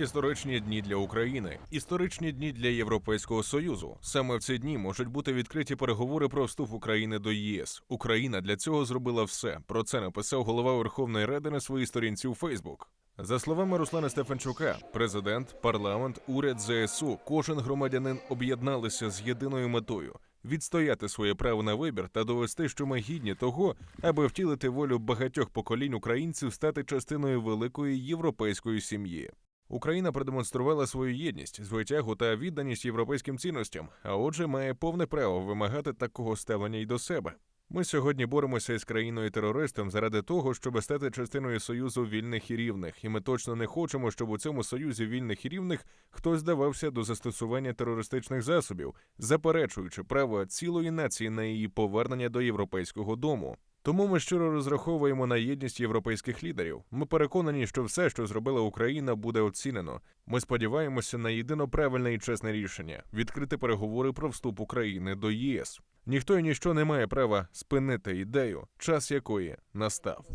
Історичні дні для України, історичні дні для Європейського союзу. Саме в ці дні можуть бути відкриті переговори про вступ України до ЄС. Україна для цього зробила все. Про це написав голова Верховної Ради на своїй сторінці у Фейсбук. За словами Руслана Стефанчука, президент, парламент, уряд, ЗСУ, кожен громадянин об'єдналися з єдиною метою відстояти своє право на вибір та довести, що ми гідні того, аби втілити волю багатьох поколінь українців стати частиною великої європейської сім'ї. Україна продемонструвала свою єдність, звитягу та відданість європейським цінностям, а отже, має повне право вимагати такого ставлення й до себе. Ми сьогодні боремося із країною терористом заради того, щоб стати частиною союзу вільних і рівних, і ми точно не хочемо, щоб у цьому союзі вільних і рівних хтось здавався до застосування терористичних засобів, заперечуючи право цілої нації на її повернення до європейського дому. Тому ми щиро розраховуємо на єдність європейських лідерів. Ми переконані, що все, що зробила Україна, буде оцінено. Ми сподіваємося на єдино правильне і чесне рішення відкрити переговори про вступ України до ЄС. Ніхто і ніщо не має права спинити ідею, час якої настав.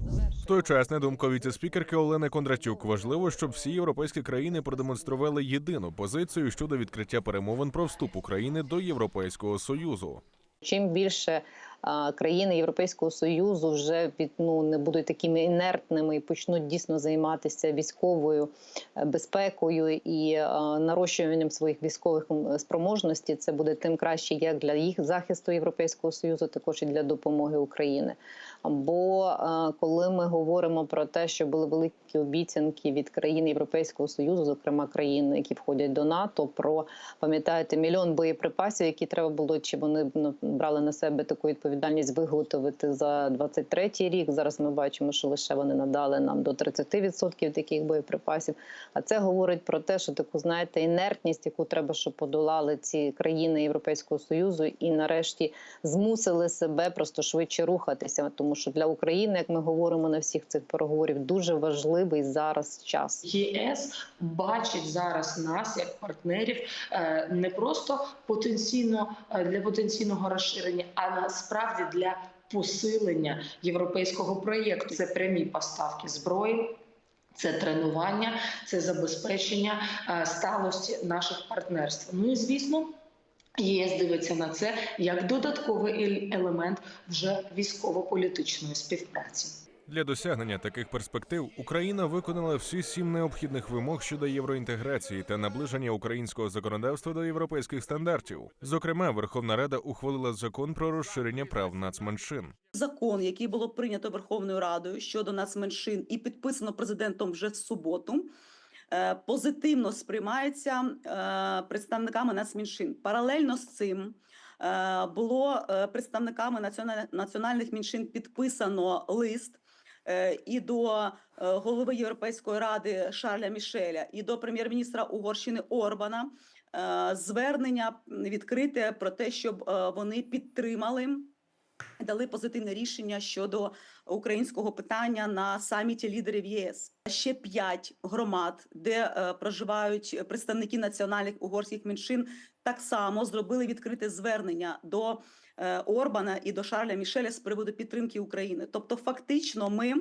В той час, на думку віце-спікерки Олени Кондратюк, важливо, щоб всі європейські країни продемонстрували єдину позицію щодо відкриття перемовин про вступ України до Європейського союзу. Чим більше країни Європейського союзу вже під ну не будуть такими інертними і почнуть дійсно займатися військовою е, безпекою і нарощуванням своїх військових спроможностей, це буде тим краще як для їх захисту Європейського союзу, також і для допомоги України. Бо коли ми говоримо про те, що були великі обіцянки від країн Європейського союзу, зокрема країн, які входять до НАТО, про пам'ятаєте мільйон боєприпасів, які треба було, чи вони брали на себе таку відповідальність виготовити за 23-й рік. Зараз ми бачимо, що лише вони надали нам до 30% таких боєприпасів. А це говорить про те, що таку знаєте інертність, яку треба, щоб подолали ці країни Європейського союзу, і нарешті змусили себе просто швидше рухатися. Тому що для України, як ми говоримо на всіх цих переговорів, дуже важливий зараз час. ЄС бачить зараз нас як партнерів е, не просто потенційно е, для потенційного розширення, а насправді для посилення європейського проєкту. Це прямі поставки зброї. Це тренування, це забезпечення е, сталості наших партнерств. Ну і звісно, ЄС дивиться на це як додатковий елемент вже військово-політичної співпраці. Для досягнення таких перспектив Україна виконала всі сім необхідних вимог щодо євроінтеграції та наближення українського законодавства до європейських стандартів. Зокрема, Верховна Рада ухвалила закон про розширення прав нацменшин. закон, який було прийнято Верховною Радою щодо нацменшин і підписано президентом вже в суботу. Е, Позитивно сприймається е, представниками нацменшин. Паралельно з цим е, було представниками національних меншин підписано лист і до голови Європейської ради Шарля Мішеля, і до прем'єр-міністра Угорщини Орбана звернення відкрите про те, щоб вони підтримали дали позитивне рішення щодо українського питання на саміті лідерів ЄС. Ще п'ять громад, де е, проживають представники національних угорських меншин, так само зробили відкрите звернення до е, Орбана і до Шарля Мішеля з приводу підтримки України. Тобто, фактично, ми,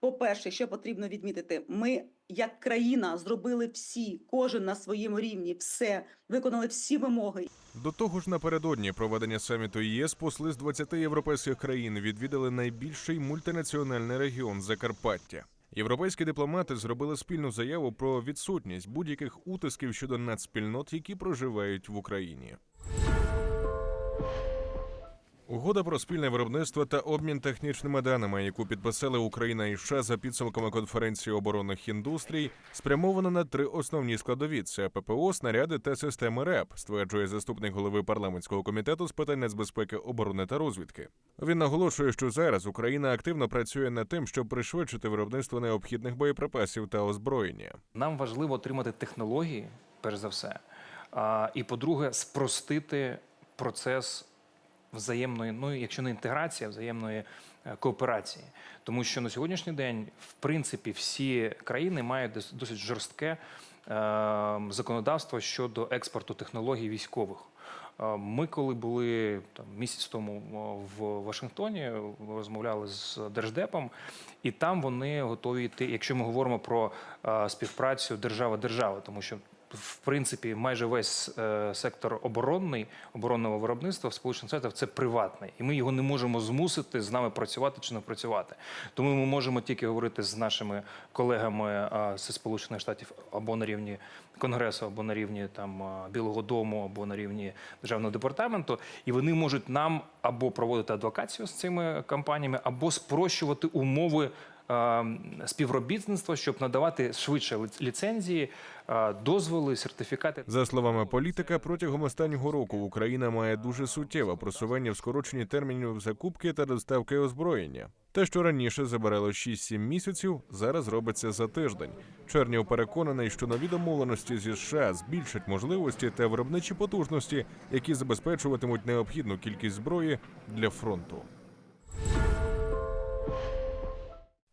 по-перше, що потрібно відмітити, ми як країна зробили всі, кожен на своєму рівні, все виконали всі вимоги До того ж, напередодні проведення саміту ЄС посли з 20 європейських країн відвідали найбільший мультинаціональний регіон Закарпаття. Європейські дипломати зробили спільну заяву про відсутність будь-яких утисків щодо нацспільнот, які проживають в Україні. Угода про спільне виробництво та обмін технічними даними, яку підписали Україна і США за підсумками конференції оборонних індустрій, спрямована на три основні складові: це ППО, снаряди та системи РЕП, стверджує заступник голови парламентського комітету з питань нацбезпеки, оборони та розвідки. Він наголошує, що зараз Україна активно працює над тим, щоб пришвидшити виробництво необхідних боєприпасів та озброєння. Нам важливо отримати технології, перш за все. І по-друге, спростити процес взаємної, ну якщо не інтеграції, а взаємної е, кооперації. Тому що на сьогоднішній день, в принципі, всі країни мають дос- досить жорстке е, законодавство щодо експорту технологій військових. Е, Ми, коли були там місяць тому в Вашингтоні, розмовляли з держдепом, і там вони готові йти, якщо ми говоримо про е, співпрацю держава-держава, тому що в принципі майже весь е, сектор оборонний оборонного виробництва в Сполучених Штатах це приватний, і ми його не можемо змусити з нами працювати чи не працювати. Тому ми можемо тільки говорити з нашими колегами е, зі Сполучених Штатів або на рівні Конгресу, або на рівні там е, Білого Дому, або на рівні державного департаменту, і вони можуть нам або проводити адвокацію з цими компаніями, або спрощувати умови. Е, Співробітництва, щоб надавати швидше ліцензії, е, дозволи, сертифікати. За словами політика, протягом останнього року Україна має дуже суттєве просування в скороченні термінів закупки та доставки озброєння. Те, що раніше забирало 6-7 місяців, зараз робиться за тиждень. Чернів переконаний, що нові домовленості зі США збільшать можливості та виробничі потужності, які забезпечуватимуть необхідну кількість зброї для фронту.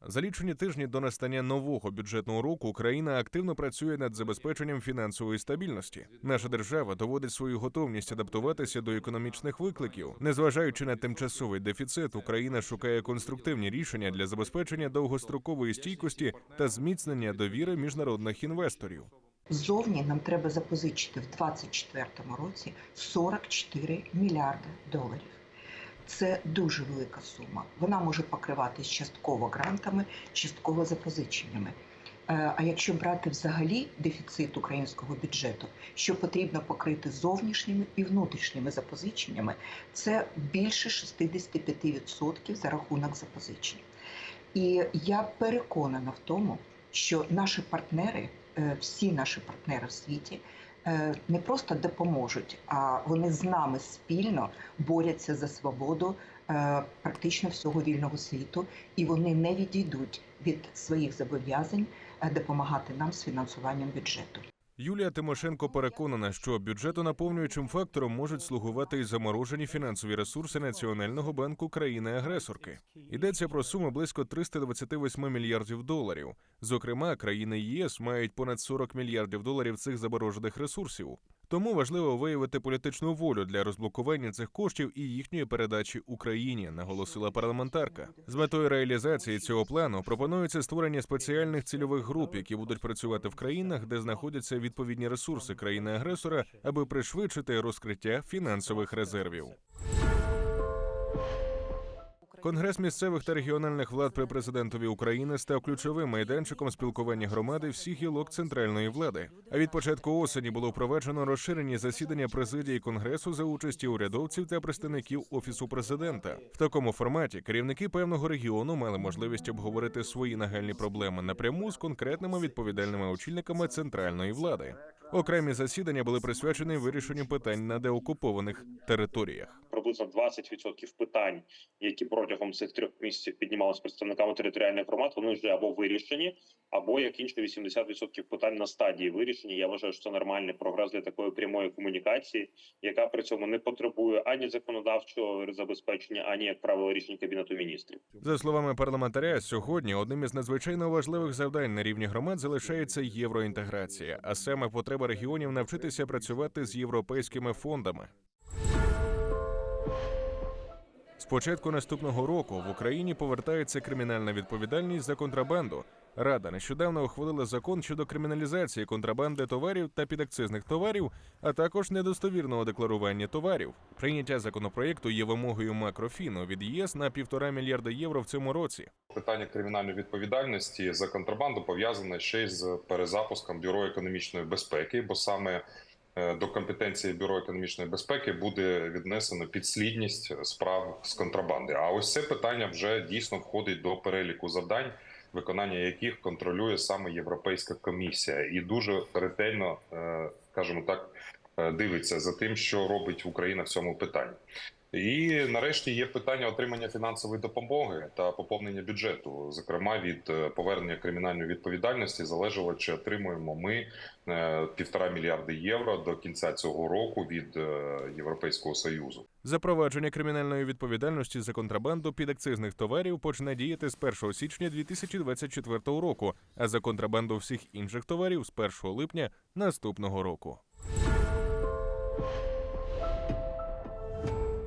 За лічені тижні до настання нового бюджетного року Україна активно працює над забезпеченням фінансової стабільності. Наша держава доводить свою готовність адаптуватися до економічних викликів. Незважаючи на тимчасовий дефіцит, Україна шукає конструктивні рішення для забезпечення довгострокової стійкості та зміцнення довіри міжнародних інвесторів. Ззовні нам треба запозичити в 2024 році 44 мільярди доларів. Це дуже велика сума. Вона може покриватись частково грантами, частково запозиченнями. Е, А якщо брати взагалі дефіцит українського бюджету, що потрібно покрити зовнішніми і внутрішніми запозиченнями, це більше 65% за рахунок запозичень. І я переконана в тому, що наші партнери, е, всі наші партнери в світі, не просто допоможуть, а вони з нами спільно борються за свободу е, практично всього вільного світу, і вони не відійдуть від своїх зобов'язань е, допомагати нам з фінансуванням бюджету. Юлія Тимошенко переконана, що бюджету наповнюючим фактором можуть слугувати і заморожені фінансові ресурси Національного банку країни-агресорки. Йдеться про суму близько 328 мільярдів доларів. Зокрема, країни ЄС мають понад 40 мільярдів доларів цих заморожених ресурсів. Тому важливо виявити політичну волю для розблокування цих коштів і їхньої передачі Україні, наголосила парламентарка. З метою реалізації цього плану пропонується створення спеціальних цільових груп, які будуть працювати в країнах, де знаходяться відповідні ресурси країни-агресора, аби пришвидшити розкриття фінансових резервів. Конгрес місцевих та регіональних влад при президентові України став ключовим майданчиком спілкування громади всіх гілок центральної влади. А від початку осені було впроваджено розширені засідання президії конгресу за участі урядовців та представників офісу президента. В такому форматі керівники певного регіону мали можливість обговорити свої нагальні проблеми напряму з конкретними відповідальними очільниками центральної влади. Окремі засідання були присвячені вирішенню питань на деокупованих територіях. приблизно 20% питань, які протягом цих трьох місяців піднімалися представниками територіальних громад, вони вже або вирішені, або як інше 80% питань на стадії вирішення. Я вважаю, що це нормальний прогрес для такої прямої комунікації, яка при цьому не потребує ані законодавчого забезпечення, ані як правило рішень кабінету міністрів. За словами парламентаря, сьогодні одним із надзвичайно важливих завдань на рівні громад залишається євроінтеграція, а саме потреба регіонів навчитися працювати з європейськими фондами. З початку наступного року в Україні повертається кримінальна відповідальність за контрабанду. Рада нещодавно ухвалила закон щодо криміналізації контрабанди товарів та підакцизних товарів, а також недостовірного декларування товарів. Прийняття законопроєкту є вимогою макрофіну від ЄС на півтора мільярда євро в цьому році. Питання кримінальної відповідальності за контрабанду пов'язане ще й з перезапуском бюро економічної безпеки, бо саме е, до компетенції бюро економічної безпеки буде віднесено підслідність справ з контрабанди. А ось це питання вже дійсно входить до переліку завдань, виконання яких контролює саме Європейська комісія, і дуже ретельно, е, скажімо так, е, дивиться за тим, що робить Україна в цьому питанні. І нарешті є питання отримання фінансової допомоги та поповнення бюджету. Зокрема, від е, повернення кримінальної відповідальності залежало, чи отримуємо ми е, півтора мільярди євро до кінця цього року від е, Європейського союзу. Запровадження кримінальної відповідальності за контрабанду підакцизних товарів почне діяти з 1 січня 2024 року, а за контрабанду всіх інших товарів з 1 липня наступного року.